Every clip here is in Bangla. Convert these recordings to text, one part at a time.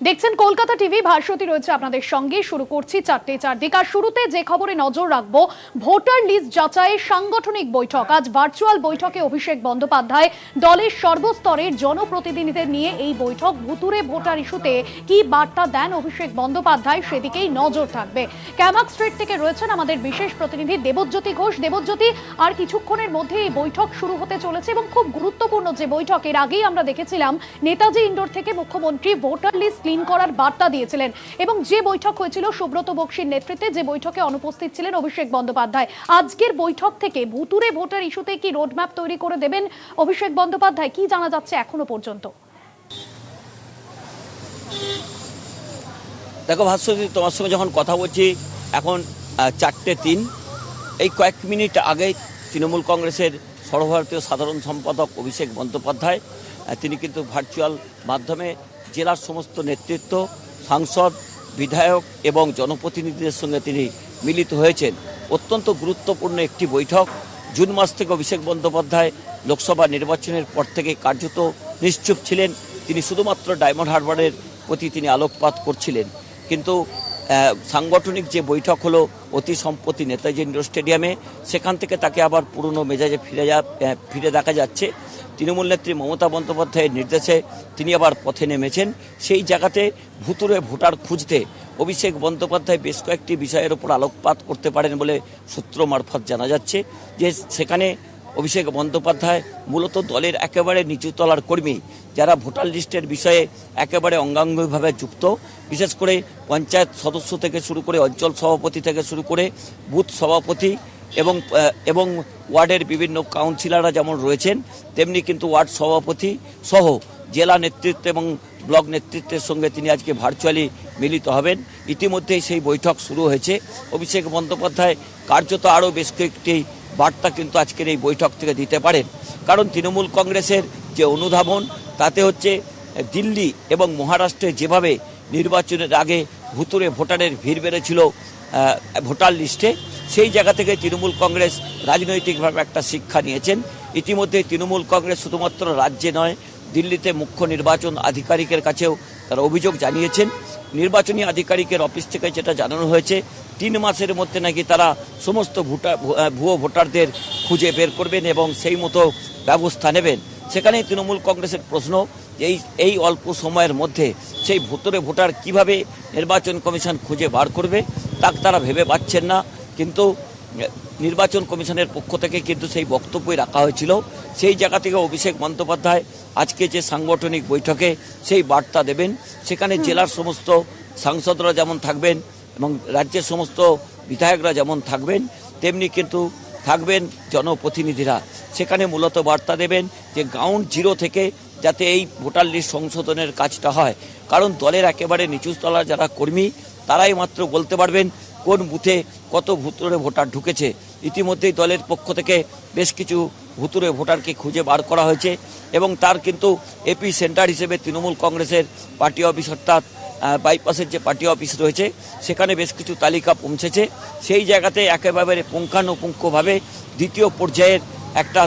দেখছেন কলকাতা টিভি, ভাস্বতী রয়েছে আপনাদের সঙ্গে। শুরু করছি চারটে চারদিক। আর শুরুতে যে খবরে নজর রাখব, ভোটার লিস্ট যাচাইয়ের সাংগঠনিক বৈঠক। আজ ভার্চুয়াল বৈঠকে অভিষেক বন্দ্যোপাধ্যায় দলের সর্বস্তরের জনপ্রতিনিধিদের নিয়ে এই বৈঠক। ভুতুরে ভোটার ইস্যুতে কি বার্তা দেন অভিষেক বন্দ্যোপাধ্যায়, সেদিকেই নজর থাকবে। ক্যামাক স্ট্রিট থেকে রয়েছেন আমাদের বিশেষ প্রতিনিধি দেবজ্যোতি ঘোষ। দেবজ্যোতি, আর কিছুক্ষণের মধ্যে এই বৈঠক শুরু হতে চলেছে এবং খুব গুরুত্বপূর্ণ যে বৈঠক, এর আগেই আমরা দেখেছিলাম নেতাজি ইন্ডোর থেকে মুখ্যমন্ত্রী ভোটার লিস্ট ক্লিন করার বার্তা দিয়েছিলেন। এবং যে বৈঠক হয়েছিল, সুব্রত বক্সির নেতৃত্বে যে বৈঠকে অনুপস্থিত ছিলেন অভিষেক বন্দ্যোপাধ্যায়। আজকের বৈঠক থেকে ভুতুরে ভোটার ইস্যুতে কি রোডম্যাপ তৈরি করে দেবেন অভিষেক বন্দ্যোপাধ্যায়? কি জানা যাচ্ছে এখনও পর্যন্ত? দেখো ভাস্বতী তোমার সঙ্গে যখন কথা বলছি, এখন চারটে তিন। এই কয়েক মিনিট আগে তৃণমূল কংগ্রেসের সর্বভারতীয় সাধারণ সম্পাদক অভিষেক বন্দ্যোপাধ্যায় তিনি কিন্তু ভার্চুয়াল মাধ্যমে জেলার সমস্ত নেতৃত্ব, সাংসদ, বিধায়ক এবং জনপ্রতিনিধিদের সঙ্গে তিনি মিলিত হয়েছেন। অত্যন্ত গুরুত্বপূর্ণ একটি বৈঠক। জুন মাস থেকে অভিষেক বন্দ্যোপাধ্যায় লোকসভা নির্বাচনের পর থেকে কার্যত নিশ্চুপ ছিলেন। তিনি শুধুমাত্র ডায়মন্ড হারবারের প্রতি তিনি আলোকপাত করছিলেন। কিন্তু সাংগঠনিক যে বৈঠক হলো অতি সম্প্রতি নেতাজি ইন্ডোর স্টেডিয়ামে, সেখান থেকে তাকে আবার পুরনো মেজাজে ফিরে যা ফিরে দেখা যাচ্ছে। তৃণমূল নেত্রী মমতা বন্দ্যোপাধ্যায়ের নির্দেশে তিনি আবার পথে নেমেছেন। সেই জায়গাতে ভুতুরে ভোটার খুঁজতে অভিষেক বন্দ্যোপাধ্যায় বেশ কয়েকটি বিষয়ের উপর আলোকপাত করতে পারেন বলে সূত্র মারফত জানা যাচ্ছে যে সেখানে অভিষেক বন্দ্যোপাধ্যায় মূলত দলের একেবারে নিচুতলার কর্মী যারা ভোটার লিস্টের বিষয়ে একেবারে অঙ্গাঙ্গিভাবে যুক্ত। বিশেষ করে পঞ্চায়েত সদস্য থেকে শুরু করে অঞ্চল সভাপতি থেকে শুরু করে বুথ সভাপতি এবং এবং ওয়ার্ডের বিভিন্ন কাউন্সিলররা যেমন রয়েছেন, তেমনি কিন্তু ওয়ার্ড সভাপতি সহ জেলা নেতৃত্ব এবং ব্লক নেতৃত্বের সঙ্গে তিনি আজকে ভার্চুয়ালি মিলিত হবেন। ইতিমধ্যেই সেই বৈঠক শুরু হয়েছে। অভিষেক বন্দ্যোপাধ্যায় কার্যত আরও বেশ কয়েকটি বার্তা কিন্তু আজকের এই বৈঠক থেকে দিতে পারেন। কারণ তৃণমূল কংগ্রেসের যে অনুধাবন, তাতে হচ্ছে দিল্লি এবং মহারাষ্ট্রে যেভাবে নির্বাচনের আগে ভুতুরে ভোটারের ভিড় বেড়েছিল ভোটার লিস্টে। সেই জায়গা থেকে তৃণমূল কংগ্রেস রাজনৈতিকভাবে একটা শিক্ষা নিয়েছেন। ইতিমধ্যে তৃণমূল কংগ্রেস শুধুমাত্র রাজ্যে নয়, দিল্লিতে মুখ্য নির্বাচন আধিকারিকের কাছেও তারা অভিযোগ জানিয়েছেন। নির্বাচনী আধিকারিকের অফিস থেকে যেটা জানানো হয়েছে, তিন মাসের মধ্যে নাকি তারা সমস্ত ভোটার ভুয়ো ভোটারদের খুঁজে বের করবেন এবং সেই মতো ব্যবস্থা নেবেন। সেখানেই তৃণমূল কংগ্রেসের প্রশ্ন এই এই অল্প সময়ের মধ্যে সেই ভোটরে ভোটার কীভাবে নির্বাচন কমিশন খুঁজে বার করবে তা তারা ভেবে পাচ্ছেন না। কিন্তু নির্বাচন কমিশনের পক্ষ থেকে কিন্তু সেই বক্তব্যই রাখা হয়েছিল। সেই জায়গা থেকে অভিষেক বন্দ্যোপাধ্যায় আজকে যে সাংগঠনিক বৈঠকে সেই বার্তা দেবেন। সেখানে জেলার সমস্ত সাংসদরা যেমন থাকবেন এবং রাজ্যের সমস্ত বিধায়করা যেমন থাকবেন তেমনি কিন্তু থাকবেন জনপ্রতিনিধিরা। সেখানে মূলত বার্তা দেবেন যে গ্রাউন্ড জিরো থেকে যাতে এই ভোটার লিস্ট সংশোধনের কাজটা হয়। কারণ দলের একেবারে নিচুতলার যারা কর্মী, তারাই মাত্র বলতে পারবেন কোন বুথে কত ভুতুরে ভোটার ঢুকেছে। ইতিমধ্যেই দলের পক্ষ থেকে বেশ কিছু ভুতুরে ভোটারকে খুঁজে বার করা হয়েছে এবং তার কিন্তু এপি সেন্টার হিসেবে তৃণমূল কংগ্রেসের পার্টি অফিস অর্থাৎ বাইপাসের যে পার্টি অফিস রয়েছে, সেখানে বেশ কিছু তালিকা পৌঁছেছে। সেই জায়গাতে একেবারে পুঙ্খানুপুঙ্খভাবে দ্বিতীয় পর্যায়ের একটা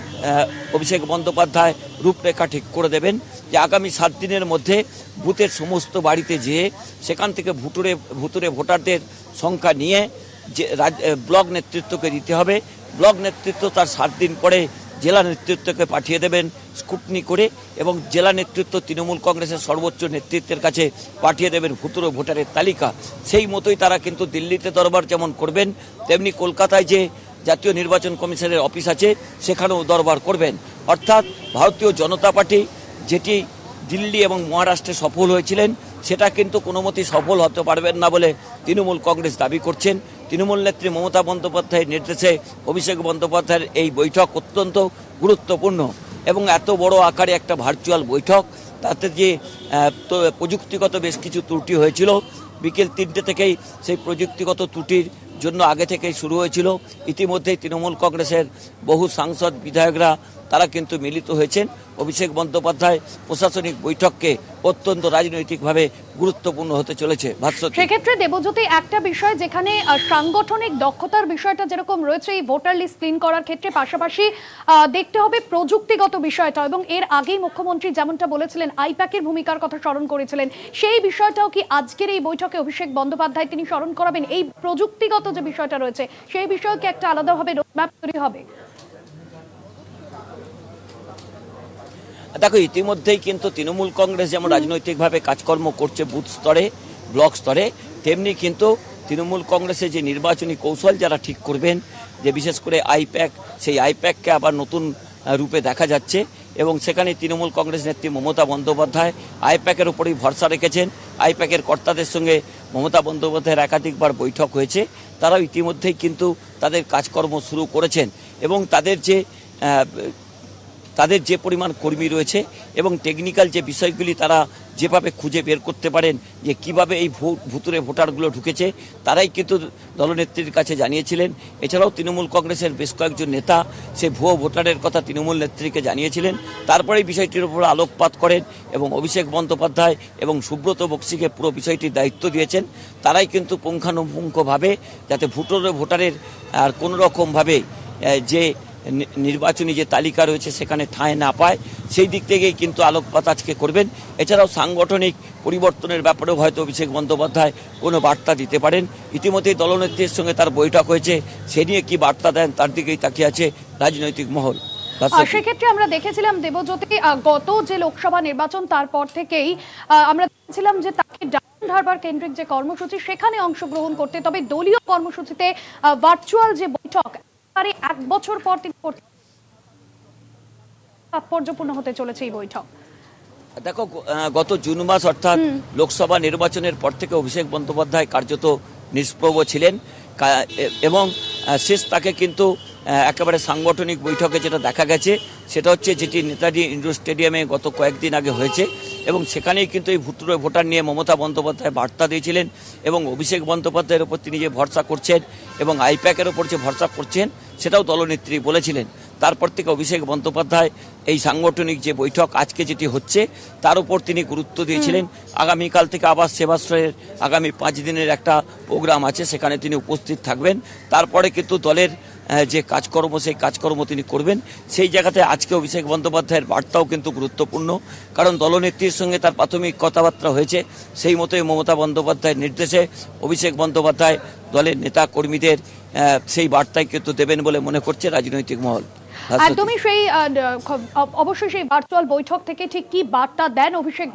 অভিষেক বন্দ্যোপাধ্যায় রূপরেখা ঠিক করে দেবেন যে আগামী সাত দিনের মধ্যে বুথের সমস্ত বাড়িতে যেয়ে সেখান থেকে ভুতুরে ভুতুরে ভোটারদের সংখ্যা নিয়ে যে ব্লক নেতৃত্বকে দিতে হবে। ব্লক নেতৃত্ব তার সাত দিন পরে জেলা নেতৃত্বকে পাঠিয়ে দেবেন স্কুটনি করে এবং জেলা নেতৃত্ব তৃণমূল কংগ্রেসের সর্বোচ্চ নেতৃত্বের কাছে পাঠিয়ে দেবেন ভুতুরো ভোটারের তালিকা। সেই মতোই তারা কিন্তু দিল্লিতে দরবার যেমন করবেন, তেমনি কলকাতায় যে জাতীয় নির্বাচন কমিশনের অফিস আছে, সেখানেও দরবার করবেন। অর্থাৎ ভারতীয় জনতা পার্টি যেটি দিল্লি এবং মহারাষ্ট্রে সফল হয়েছিলেন, সেটা কিন্তু কোনো মতেই সফল হতে পারবেন না বলে তৃণমূল কংগ্রেস দাবি করছেন। তৃণমূল নেত্রী মমতা বন্দ্যোপাধ্যায়ের নির্দেশে অভিষেক বন্দ্যোপাধ্যায়ের এই বৈঠক অত্যন্ত গুরুত্বপূর্ণ এবং এত বড় আকারে একটা ভার্চুয়াল বৈঠক, তাতে যে প্রযুক্তিগত বেশ কিছু ত্রুটি হয়েছিল। বিকেল তিনটে থেকেই সেই প্রযুক্তিগত ত্রুটির জন্য আগে থেকেই শুরু হয়েছিল। ইতিমধ্যেই তৃণমূল কংগ্রেসের বহু সাংসদ বিধায়করা তারা কিন্তু মিলিত হয়েছেন। অভিষেক বন্দ্যোপাধ্যায় প্রশাসনিক বৈঠককে অত্যন্ত রাজনৈতিকভাবে গুরুত্বপূর্ণ হতে চলেছে। সেক্ষেত্রে দেবজ্যোতি, একটা বিষয় যেখানে সাংগঠনিক দক্ষতার বিষয়টা যেরকম রয়েছে, এই ভোটার লিস্ট ক্লিন করার ক্ষেত্রে পাশাপাশি দেখতে হবে প্রযুক্তিগত বিষয়টা এবং এর আগেই মুখ্যমন্ত্রী যেমনটা বলেছিলেন, আইপ্যাকের ভূমিকার কথা স্মরণ করেছিলেন। সেই বিষয়টাও কি আজকের এই বৈঠকে অভিষেক বন্দ্যোপাধ্যায় তিনি স্মরণ করাবেন? এই প্রযুক্তিগত যে বিষয়টা রয়েছে, সেই বিষয়ে কি একটা আলাদাভাবে রোডম্যাপ তৈরি হবে? দেখো, ইতিমধ্যেই কিন্তু তৃণমূল কংগ্রেস যেমন রাজনৈতিকভাবে কাজকর্ম করছে বুথ স্তরে, ব্লক স্তরে, তেমনি কিন্তু তৃণমূল কংগ্রেসের যে নির্বাচনী কৌশল যারা ঠিক করবেন, যে বিশেষ করে আইপ্যাক, সেই আইপ্যাককে আবার নতুন রূপে দেখা যাচ্ছে এবং সেখানে তৃণমূল কংগ্রেস নেত্রী মমতা বন্দ্যোপাধ্যায় আইপ্যাকের উপরেই ভরসা রেখেছেন। আইপ্যাকের কর্তাদের সঙ্গে মমতা বন্দ্যোপাধ্যায়ের একাধিকবার বৈঠক হয়েছে। তারাও ইতিমধ্যেই কিন্তু তাদের কাজকর্ম শুরু করেছেন এবং তাদের যে তাদের যে পরিমাণ কর্মী রয়েছে এবং টেকনিক্যাল যে বিষয়গুলি তারা যেভাবে খুঁজে বের করতে পারেন যে কীভাবে এই ভুতুরে ভোটারগুলো ঢুকেছে, তারাই কিন্তু দলনেত্রীর কাছে জানিয়েছিলেন। এছাড়াও তৃণমূল কংগ্রেসের বেশ কয়েকজন নেতা সে ভুয়ো ভোটারের কথা তৃণমূল নেত্রীকে জানিয়েছিলেন। তারপরে বিষয়টির উপর আলোকপাত করেন এবং অভিষেক বন্দ্যোপাধ্যায় এবং সুব্রত বক্সিকে পুরো বিষয়টির দায়িত্ব দিয়েছেন। তারাই কিন্তু পুঙ্খানুপুঙ্খভাবে যাতে ভুটোরে ভোটারের আর কোনো রকমভাবে যে নির্বাচনী যে তালিকা রয়েছে সেখানে ঠাঁই না পায়। সেই দিক থেকেই কিন্তু আলোকপাত আজকে করবেন। এছাড়াও সাংগঠনিক পরিবর্তনের ব্যাপারেও হয়তো অভিষেক বন্দ্যোপাধ্যায় কোনো বার্তা দিতে পারেন। ইতিমধ্যেই দলনেত্রীর সঙ্গে তার বৈঠক হয়েছে। সে নিয়ে কি বার্তা দেন তার দিকেই তাকিয়ে আছে রাজনৈতিক মহল। সেক্ষেত্রে আমরা দেখেছিলাম দেবজ্যোতি গত যে লোকসভা নির্বাচন তারপর থেকেই আমরা দেখেছিলাম যে তাকে হারবার কেন্দ্রিক যে কর্মসূচি সেখানে অংশগ্রহণ করতে তবে দলীয় কর্মসূচিতে ভার্চুয়াল যে বৈঠক একেবারে এক বছর পর তিনি তাৎপর্যপূর্ণ হতে চলেছে এই বৈঠক। দেখো গত জুন মাস অর্থাৎ লোকসভা নির্বাচনের পর থেকে অভিষেক বন্দ্যোপাধ্যায় কার্যত নিষ্প্রভ ছিলেন। এবং শেষ তাকে কিন্তু একেবারে সাংগঠনিক বৈঠকে যেটা দেখা গেছে, সেটা হচ্ছে যেটি নেতাজি ইন্ডোর স্টেডিয়ামে গত কয়েকদিন আগে হয়েছে এবং সেখানেই কিন্তু এই ভুতুরে ভোটার নিয়ে মমতা বন্দ্যোপাধ্যায় বার্তা দিয়েছিলেন এবং অভিষেক বন্দ্যোপাধ্যায়ের ওপর তিনি যে ভরসা করছেন এবং আইপ্যাকের ওপর যে ভরসা করছেন, সেটাও দলনেত্রী বলেছিলেন। তারপর থেকে অভিষেক বন্দ্যোপাধ্যায় এই সাংগঠনিক যে বৈঠক আজকে যেটি হচ্ছে, তার উপর তিনি গুরুত্ব দিয়েছিলেন। আগামীকাল থেকে আবার সেবাশ্রয়ের আগামী পাঁচ দিনের একটা প্রোগ্রাম আছে, সেখানে তিনি উপস্থিত থাকবেন। তারপরে কিন্তু দলের যে কাজকর্ম, সেই কাজকর্ম তিনি করবেন। সেই জায়গাতে আজকে অভিষেক বন্দ্যোপাধ্যায়ের বার্তাও কিন্তু গুরুত্বপূর্ণ। কারণ দলনেত্রীর সঙ্গে তার প্রাথমিক কথাবার্তা হয়েছে। সেই মতোই মমতা বন্দ্যোপাধ্যায়ের নির্দেশে অভিষেক বন্দ্যোপাধ্যায় দলের নেতা কর্মীদের সেই বার্তাই কিন্তু দেবেন বলে মনে করছে রাজনৈতিক মহল। একদমই সেই অবশ্যই সেই ভার্চুয়াল বৈঠক থেকে ঠিক কি বার্তা দেন অভিষেক